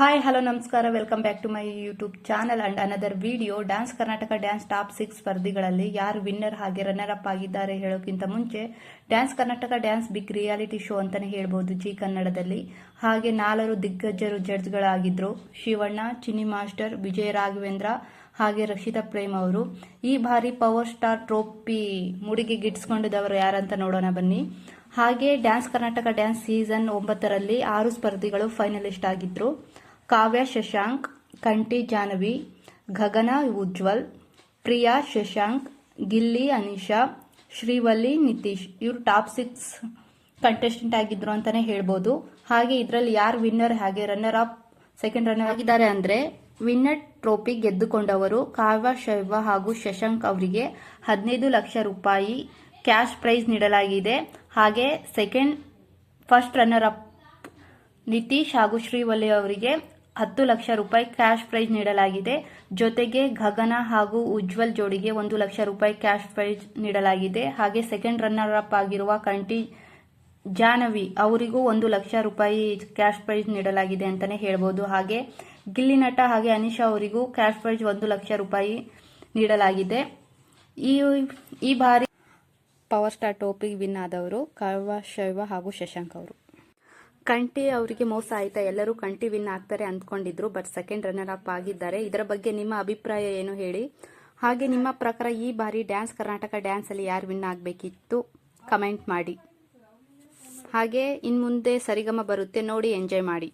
Hi hello ನಮಸ್ಕಾರ. Welcome back to my YouTube channel and another video dance Karnataka dance top six ಸ್ಪರ್ಧಿಗಳಲ್ಲಿ ಯಾರು winner ಹಾಗೆ runner up ಆಗಿದ್ದಾರೆ ಹೇಳೋಕ್ಕಿಂತ ಮುಂಚೆ dance Karnataka dance big reality show ಅಂತಾನೆ ಹೇಳ್ಬೋದು G ಕನ್ನಡದಲ್ಲಿ. ಹಾಗೆ ನಾಲ್ವರು ದಿಗ್ಗಜರು ಜಡ್ಜ್ಗಳಾಗಿದ್ರು. ಶಿವಣ್ಣ ಚಿನ್ನಿ ಮಾಸ್ಟರ್ ವಿಜಯ ರಾಘವೇಂದ್ರ ಹಾಗೆ ರಕ್ಷಿತಾ ಪ್ರೇಮ್ ಅವರು. ಈ ಬಾರಿ ಪವರ್ ಸ್ಟಾರ್ ಟ್ರೋಪಿ ಮುಡಿಗೆ ಗಿಟ್ಸ್ಕೊಂಡಿದ್ದವರು ಯಾರಂತ ನೋಡೋಣ ಬನ್ನಿ. ಹಾಗೆ ಡ್ಯಾನ್ಸ್ ಕರ್ನಾಟಕ ಡ್ಯಾನ್ಸ್ ಸೀಸನ್ ಒಂಬತ್ತರಲ್ಲಿ ಆರು ಸ್ಪರ್ಧಿಗಳು ಫೈನಲಿಸ್ಟ್ ಆಗಿದ್ರು. ಕಾವ್ಯ ಶಶಾಂಕ್ ಕಂಟಿ ಜಾನವಿ ಗಗನ ಉಜ್ವಲ್, ಪ್ರಿಯಾ ಶಶಾಂಕ್, ಗಿಲ್ಲಿ ಅನಿಶಾ, ಶ್ರೀವಲ್ಲಿ ನಿತೀಶ್ ಇವರು ಟಾಪ್ ಸಿಕ್ಸ್ ಕಂಟೆಸ್ಟೆಂಟ್ ಆಗಿದ್ರು ಅಂತಾನೆ ಹೇಳ್ಬೋದು. ಹಾಗೆ ಇದರಲ್ಲಿ ಯಾರು ವಿನ್ನರ್ ಹಾಗೆ ರನ್ನರ್ ಅಪ್ ಸೆಕೆಂಡ್ ರನ್ನರ್ ಆಗಿದ್ದಾರೆ ಅಂದರೆ ವಿನ್ನರ್ ಟ್ರೋಫಿ ಗೆದ್ದುಕೊಂಡವರು ಕಾವ್ಯ, ಶೈವ ಹಾಗೂ ಶಶಾಂಕ್ ಅವರಿಗೆ ಹದಿನೈದು ಲಕ್ಷ ರೂಪಾಯಿ ಕ್ಯಾಶ್ ಪ್ರೈಸ್ ನೀಡಲಾಗಿದೆ. ಹಾಗೆ second first runner up Nitish ಹಾಗೂ ಶ್ರೀವಲ್ಲಿ ಅವರಿಗೆ ಹತ್ತು ಲಕ್ಷ ರೂಪಾಯಿ ಕ್ಯಾಶ್ ಪ್ರೈಸ್ ನೀಡಲಾಗಿದೆ. ಜೊತೆಗೆ ಗಗನ ಹಾಗೂ ಉಜ್ವಲ್ ಜೋಡಿಗೆ ಒಂದು ಲಕ್ಷ ರೂಪಾಯಿ ಕ್ಯಾಶ್ ಪ್ರೈಸ್ ನೀಡಲಾಗಿದೆ. ಹಾಗೆ ಸೆಕೆಂಡ್ ರನ್ನರ್ ಅಪ್ ಆಗಿರುವ ಕಂಟಿ ಜಾನವಿ ಅವರಿಗೂ ಒಂದು ಲಕ್ಷ ರೂಪಾಯಿ ಕ್ಯಾಶ್ ಪ್ರೈಸ್ ನೀಡಲಾಗಿದೆ ಅಂತಾನೆ ಹೇಳ್ಬೋದು. ಹಾಗೆ ಗಿಲ್ಲಿ ನಟ ಹಾಗೆ ಅನಿಶಾ ಅವರಿಗೂ ಕ್ಯಾಶ್ ಪ್ರೈಸ್ ಒಂದು ಲಕ್ಷ ರೂಪಾಯಿ ನೀಡಲಾಗಿದೆ. ಈ ಈ ಬಾರಿ ಪವರ್ ಸ್ಟಾರ್ ಟೋಪಿಗೆ ವಿನ್ ಆದವರು ಕಳ್ವ, ಶೈವ ಹಾಗೂ ಶಶಾಂಕ್ ಅವರು. ಕಂಟಿ ಅವರಿಗೆ ಮೋಸ ಆಯ್ತಾ? ಎಲ್ಲರೂ ಕಂಟಿ ವಿನ್ ಆಗ್ತಾರೆ ಅಂದ್ಕೊಂಡಿದ್ರು, ಬಟ್ ಸೆಕೆಂಡ್ ರನ್ನರ್ ಅಪ್ ಆಗಿದ್ದಾರೆ. ಇದರ ಬಗ್ಗೆ ನಿಮ್ಮ ಅಭಿಪ್ರಾಯ ಏನು ಹೇಳಿ? ಹಾಗೆ ನಿಮ್ಮ ಪ್ರಕಾರ ಈ ಬಾರಿ ಡ್ಯಾನ್ಸ್, ಕರ್ನಾಟಕ ಡ್ಯಾನ್ಸ್ ಅಲ್ಲಿ ಯಾರು ವಿನ್ ಆಗಬೇಕಿತ್ತು? ಕಮೆಂಟ್ ಮಾಡಿ. ಹಾಗೆ ಇನ್ನು ಮುಂದೆ ಸರಿಗಮ ಬರುತ್ತೆ, ನೋಡಿ ಎಂಜಾಯ್ ಮಾಡಿ.